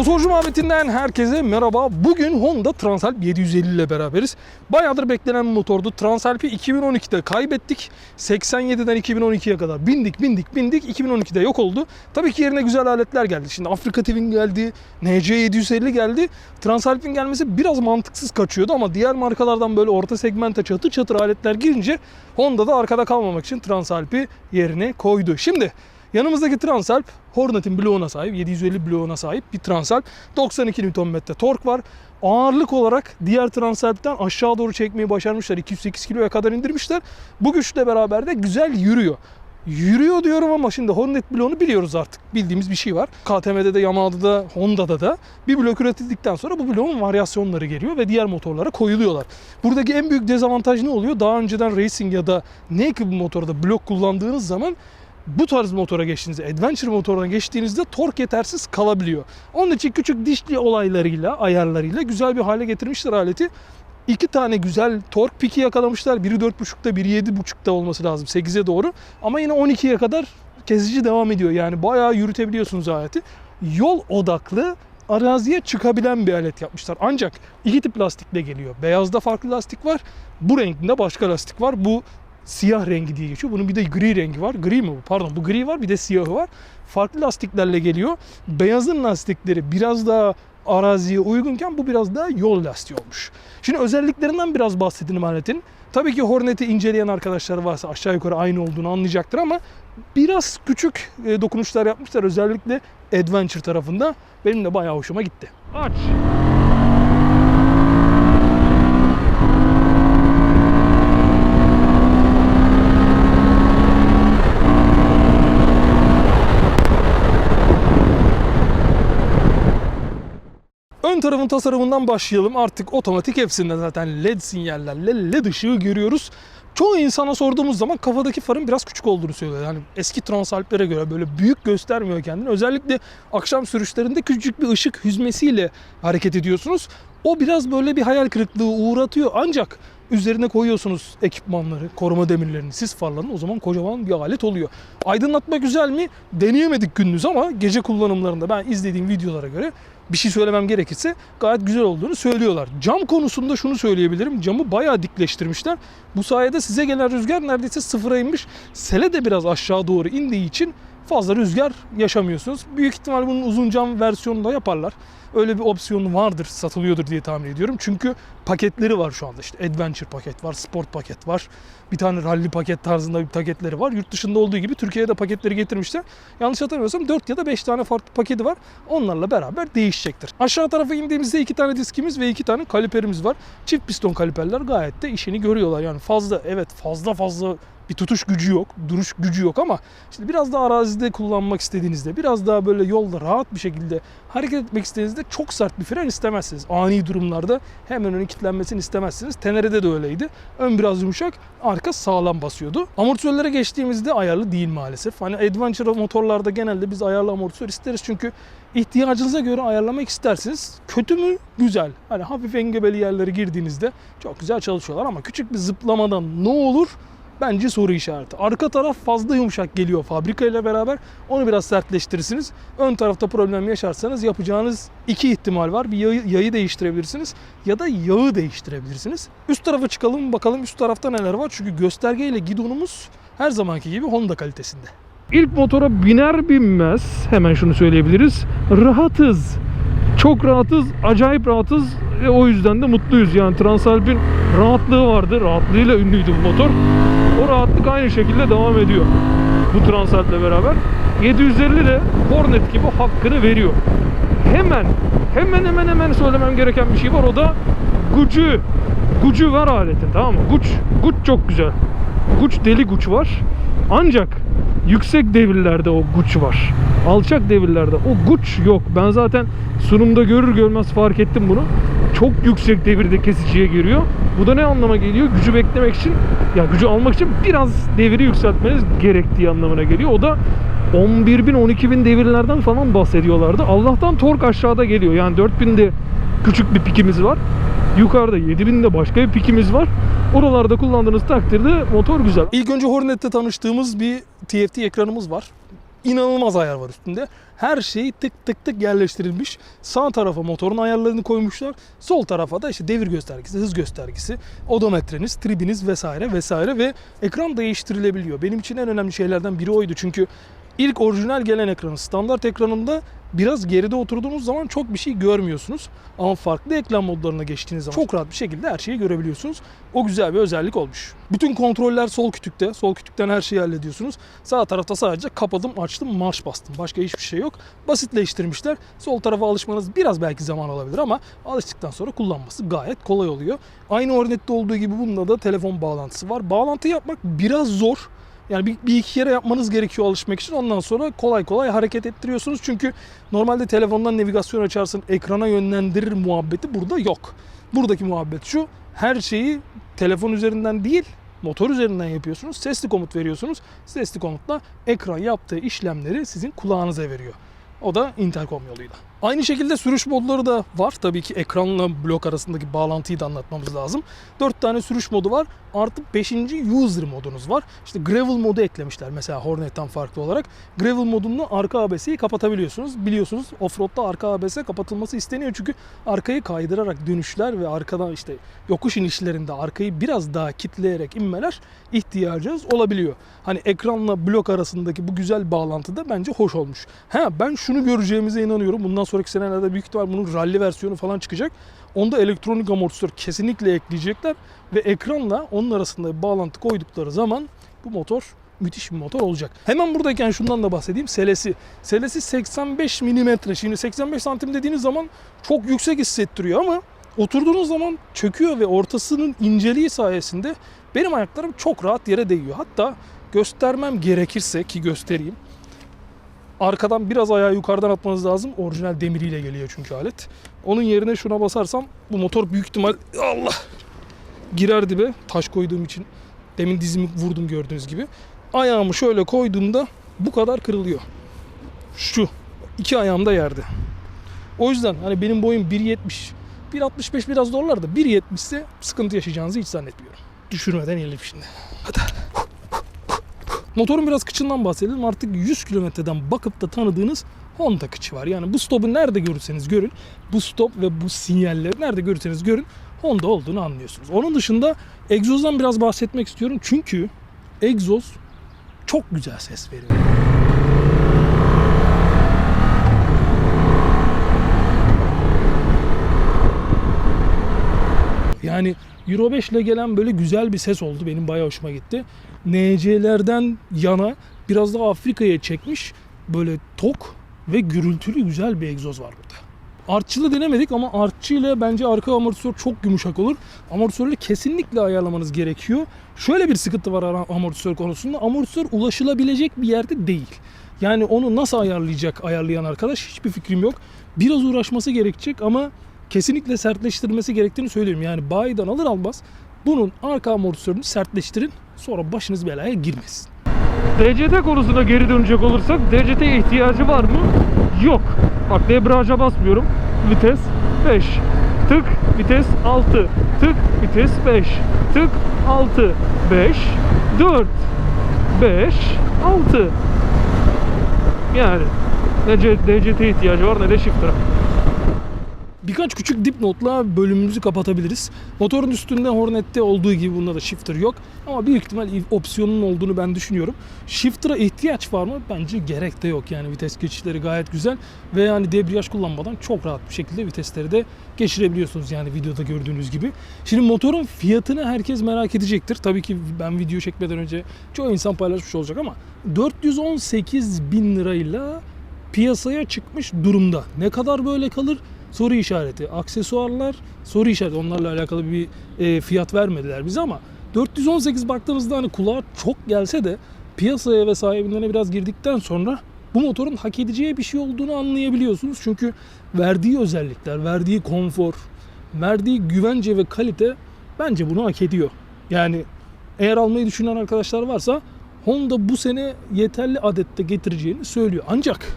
Motorcu muhabbetinden herkese merhaba. Bugün Honda Transalp 750 ile beraberiz. Bayağıdır beklenen bir motordu. Transalp'i 2012'de kaybettik. 87'den 2012'ye kadar bindik bindik bindik. 2012'de yok oldu. Tabii ki yerine güzel aletler geldi. Şimdi Afrika TV'nin geldi. NC 750 geldi. Transalp'in gelmesi biraz mantıksız kaçıyordu ama diğer markalardan böyle orta segmente çatır çatır aletler girince Honda da arkada kalmamak için Transalp'i yerine koydu. Şimdi Yanımızdaki Transalp Hornet'in bloğuna sahip, 750 bloğuna sahip bir Transalp. 92 Nm tork var. Ağırlık olarak diğer Transalp'ten aşağı doğru çekmeyi başarmışlar. 208 kiloya kadar indirmişler. Bu güçle beraber de güzel yürüyor. Yürüyor diyorum ama şimdi Hornet bloğunu biliyoruz artık. Bildiğimiz bir şey var. KTM'de de Yamaha'da da Honda'da da bir blok üretildikten sonra bu bloğun varyasyonları geliyor ve diğer motorlara koyuluyorlar. Buradaki en büyük dezavantaj ne oluyor? Daha önceden racing ya da naked motorda blok kullandığınız zaman bu tarz motora geçtiğinizde, adventure motoruna geçtiğinizde tork yetersiz kalabiliyor. Onun için küçük dişli olaylarıyla, ayarlarıyla güzel bir hale getirmişler aleti. İki tane güzel tork piki yakalamışlar. Biri 4.5'ta, biri 7.5'ta olması lazım 8'e doğru. Ama yine 12'ye kadar kesici devam ediyor. Yani bayağı yürütebiliyorsunuz aleti. Yol odaklı araziye çıkabilen bir alet yapmışlar. Ancak iki tip lastikle geliyor. Beyazda farklı lastik var. Bu renkinde başka lastik var. Bu siyah rengi diye geçiyor. Bunun bir de gri rengi var. Gri mi bu? Pardon bu gri var bir de siyahı var. Farklı lastiklerle geliyor. Beyazın lastikleri biraz daha araziye uygunken bu biraz daha yol lastiği olmuş. Şimdi özelliklerinden biraz bahsedelim aletin. Tabii ki Hornet'i inceleyen arkadaşlar varsa aşağı yukarı aynı olduğunu anlayacaktır ama biraz küçük e, dokunuşlar yapmışlar özellikle Adventure tarafında. Benim de bayağı hoşuma gitti. Aç. Ön tarafın tasarımından başlayalım. Artık otomatik hepsinde zaten led sinyallerle led ışığı görüyoruz. Çoğu insana sorduğumuz zaman kafadaki farın biraz küçük olduğunu söylüyor. Yani eski Transalplere göre böyle büyük göstermiyor kendini. Özellikle akşam sürüşlerinde küçük bir ışık hüzmesiyle hareket ediyorsunuz. O biraz böyle bir hayal kırıklığı uğratıyor. Ancak üzerine koyuyorsunuz ekipmanları, koruma demirlerini, sis farlarını o zaman kocaman bir alet oluyor. Aydınlatma güzel mi? Deneyemedik gündüz ama gece kullanımlarında ben izlediğim videolara göre bir şey söylemem gerekirse gayet güzel olduğunu söylüyorlar. Cam konusunda şunu söyleyebilirim. Camı bayağı dikleştirmişler. Bu sayede size gelen rüzgar neredeyse sıfıra inmiş. Sele de biraz aşağı doğru indiği için fazla rüzgar yaşamıyorsunuz. Büyük ihtimal bunun uzun cam versiyonunu da yaparlar. Öyle bir opsiyon vardır, satılıyordur diye tahmin ediyorum. Çünkü paketleri var şu anda işte. Adventure paket var, sport paket var. Bir tane rally paket tarzında bir paketleri var. Yurt dışında olduğu gibi Türkiye'de paketleri getirmişler. Yanlış hatırlamıyorsam 4 ya da 5 tane farklı paketi var. Onlarla beraber değişecektir. Aşağı tarafa indiğimizde 2 tane diskimiz ve 2 tane kaliperimiz var. Çift piston kaliperler gayet de işini görüyorlar. Yani fazla evet fazla fazla bir tutuş gücü yok, duruş gücü yok ama işte biraz daha arazide kullanmak istediğinizde, biraz daha böyle yolda rahat bir şekilde hareket etmek istediğinizde çok sert bir fren istemezsiniz. Ani durumlarda hemen önün kilitlenmesini istemezsiniz. Tenere'de de öyleydi. Ön biraz yumuşak, arka sağlam basıyordu. Amortisörlere geçtiğimizde ayarlı değil maalesef. Hani adventure motorlarda genelde biz ayarlı amortisör isteriz çünkü ihtiyacınıza göre ayarlamak istersiniz. Kötü mü? Güzel. Hani hafif engebeli yerlere girdiğinizde çok güzel çalışıyorlar ama küçük bir zıplamadan ne olur? Bence soru işareti. Arka taraf fazla yumuşak geliyor fabrika ile beraber. Onu biraz sertleştirirsiniz. Ön tarafta problem yaşarsanız yapacağınız iki ihtimal var. Bir yayı, yayı değiştirebilirsiniz ya da yağı değiştirebilirsiniz. Üst tarafa çıkalım bakalım üst tarafta neler var. Çünkü gösterge ile gidonumuz her zamanki gibi Honda kalitesinde. İlk motora biner binmez hemen şunu söyleyebiliriz. Rahatız. Çok rahatız, acayip rahatız ve o yüzden de mutluyuz. Yani Transalp'in rahatlığı vardı. Rahatlığıyla ünlüydü bu motor. O rahatlık aynı şekilde devam ediyor. Bu Transalp'le beraber. 750 de Hornet gibi hakkını veriyor. Hemen, hemen hemen hemen söylemem gereken bir şey var. O da gücü. Gücü var aletin tamam mı? Güç, güç çok güzel. Güç deli güç var. Ancak yüksek devirlerde o güç var. Alçak devirlerde o güç yok. Ben zaten sunumda görür görmez fark ettim bunu. Çok yüksek devirde kesiciye giriyor. Bu da ne anlama geliyor? Gücü beklemek için, ya gücü almak için biraz deviri yükseltmeniz gerektiği anlamına geliyor. O da 11 bin 12 bin devirlerden falan bahsediyorlardı. Allah'tan tork aşağıda geliyor. Yani 4000'de küçük bir pikimiz var. Yukarıda 7000'de başka bir pikimiz var. Oralarda kullandığınız takdirde motor güzel. İlk önce Hornet'te tanıştığımız bir TFT ekranımız var. İnanılmaz ayar var üstünde. Her şey tık tık tık yerleştirilmiş. Sağ tarafa motorun ayarlarını koymuşlar. Sol tarafa da işte devir göstergesi, hız göstergesi, odometreniz, tribiniz vesaire vesaire ve ekran değiştirilebiliyor. Benim için en önemli şeylerden biri oydu. Çünkü ilk orijinal gelen ekranı standart ekranında biraz geride oturduğunuz zaman çok bir şey görmüyorsunuz. Ama farklı ekran modlarına geçtiğiniz zaman çok rahat bir şekilde her şeyi görebiliyorsunuz. O güzel bir özellik olmuş. Bütün kontroller sol kütükte. Sol kütükten her şeyi hallediyorsunuz. Sağ tarafta sadece kapadım, açtım, marş bastım. Başka hiçbir şey yok. Basitleştirmişler. Sol tarafa alışmanız biraz belki zaman alabilir ama alıştıktan sonra kullanması gayet kolay oluyor. Aynı Hornet'te olduğu gibi bunda da telefon bağlantısı var. Bağlantı yapmak biraz zor. Yani bir, bir iki kere yapmanız gerekiyor alışmak için. Ondan sonra kolay kolay hareket ettiriyorsunuz. Çünkü normalde telefondan navigasyon açarsın, ekrana yönlendirir muhabbeti burada yok. Buradaki muhabbet şu. Her şeyi telefon üzerinden değil, motor üzerinden yapıyorsunuz. Sesli komut veriyorsunuz. Sesli komutla ekran yaptığı işlemleri sizin kulağınıza veriyor. O da intercom yoluyla. Aynı şekilde sürüş modları da var. Tabii ki ekranla blok arasındaki bağlantıyı da anlatmamız lazım. 4 tane sürüş modu var. Artı 5. user modunuz var. İşte gravel modu eklemişler mesela Hornet'ten farklı olarak. Gravel modunda arka ABS'yi kapatabiliyorsunuz. Biliyorsunuz offroad'da arka ABS kapatılması isteniyor çünkü arkayı kaydırarak dönüşler ve arkadan işte yokuş inişlerinde arkayı biraz daha kitleyerek inmeler ihtiyacınız olabiliyor. Hani ekranla blok arasındaki bu güzel bağlantı da bence hoş olmuş. Ha ben şunu göreceğimize inanıyorum. Bundan sonraki senelerde büyük ihtimal bunun rally versiyonu falan çıkacak. Onda elektronik amortisör kesinlikle ekleyecekler ve ekranla onun arasında bir bağlantı koydukları zaman bu motor müthiş bir motor olacak. Hemen buradayken şundan da bahsedeyim. Selesi. Selesi 85 mm. Şimdi 85 santim dediğiniz zaman çok yüksek hissettiriyor ama oturduğunuz zaman çöküyor ve ortasının inceliği sayesinde benim ayaklarım çok rahat yere değiyor. Hatta göstermem gerekirse ki göstereyim. Arkadan biraz ayağı yukarıdan atmanız lazım. Orijinal demiriyle geliyor çünkü alet. Onun yerine şuna basarsam bu motor büyük ihtimal Allah girer dibe. Taş koyduğum için demin dizimi vurdum gördüğünüz gibi. Ayağımı şöyle koyduğumda bu kadar kırılıyor. Şu. iki ayağım da yerde. O yüzden hani benim boyum 1.70. 1.65 biraz zorlar da 1.70 ise sıkıntı yaşayacağınızı hiç zannetmiyorum. Düşürmeden inelim şimdi. Hadi. Motorun biraz kıçından bahsedelim. Artık 100 kilometreden bakıp da tanıdığınız Honda kıçı var. Yani bu stopu nerede görürseniz görün. Bu stop ve bu sinyalleri nerede görürseniz görün. Honda olduğunu anlıyorsunuz. Onun dışında egzozdan biraz bahsetmek istiyorum. Çünkü egzoz çok güzel ses veriyor. Yani Euro 5 ile gelen böyle güzel bir ses oldu. Benim bayağı hoşuma gitti. NC'lerden yana biraz daha Afrika'ya çekmiş böyle tok ve gürültülü güzel bir egzoz var burada. Artçılı denemedik ama artçı ile bence arka amortisör çok yumuşak olur. Amortisörü kesinlikle ayarlamanız gerekiyor. Şöyle bir sıkıntı var amortisör konusunda. Amortisör ulaşılabilecek bir yerde değil. Yani onu nasıl ayarlayacak ayarlayan arkadaş hiçbir fikrim yok. Biraz uğraşması gerekecek ama kesinlikle sertleştirmesi gerektiğini söylüyorum. Yani bayiden alır almaz bunun arka amortisörünü sertleştirin. Sonra başınız belaya girmesin. DCT konusuna geri dönecek olursak DCT'ye ihtiyacı var mı? Yok. Bak debriyaja basmıyorum. Vites 5. Tık vites 6. Tık vites 5. Tık 6. 5. 4. 5. 6. Yani ne DCT ihtiyacı var ne de shifter'a. Birkaç küçük dipnotla bölümümüzü kapatabiliriz. Motorun üstünde Hornet'te olduğu gibi bunda da shifter yok. Ama büyük ihtimal opsiyonun olduğunu ben düşünüyorum. Shifter'a ihtiyaç var mı? Bence gerek de yok. Yani vites geçişleri gayet güzel. Ve yani debriyaj kullanmadan çok rahat bir şekilde vitesleri de geçirebiliyorsunuz. Yani videoda gördüğünüz gibi. Şimdi motorun fiyatını herkes merak edecektir. Tabii ki ben video çekmeden önce çoğu insan paylaşmış olacak ama 418 bin lirayla piyasaya çıkmış durumda. Ne kadar böyle kalır? Soru işareti. Aksesuarlar soru işareti. Onlarla alakalı bir e, fiyat vermediler bize ama 418 baktığınızda hani kulağa çok gelse de piyasaya ve sahibinlerine biraz girdikten sonra bu motorun hak edeceği bir şey olduğunu anlayabiliyorsunuz. Çünkü verdiği özellikler, verdiği konfor, verdiği güvence ve kalite bence bunu hak ediyor. Yani eğer almayı düşünen arkadaşlar varsa Honda bu sene yeterli adette getireceğini söylüyor. Ancak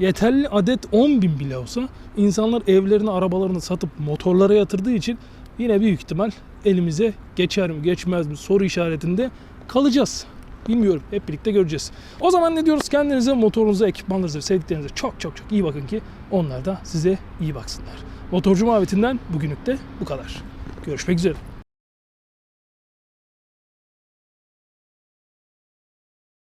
yeterli adet 10 bin bile olsa insanlar evlerini arabalarını satıp motorlara yatırdığı için yine büyük ihtimal elimize geçer mi geçmez mi soru işaretinde kalacağız. Bilmiyorum. Hep birlikte göreceğiz. O zaman ne diyoruz? Kendinize, motorunuza, ekipmanlarınıza, sevdiklerinize çok çok çok iyi bakın ki onlar da size iyi baksınlar. Motorcu muhabbetinden bugünlük de bu kadar. Görüşmek üzere.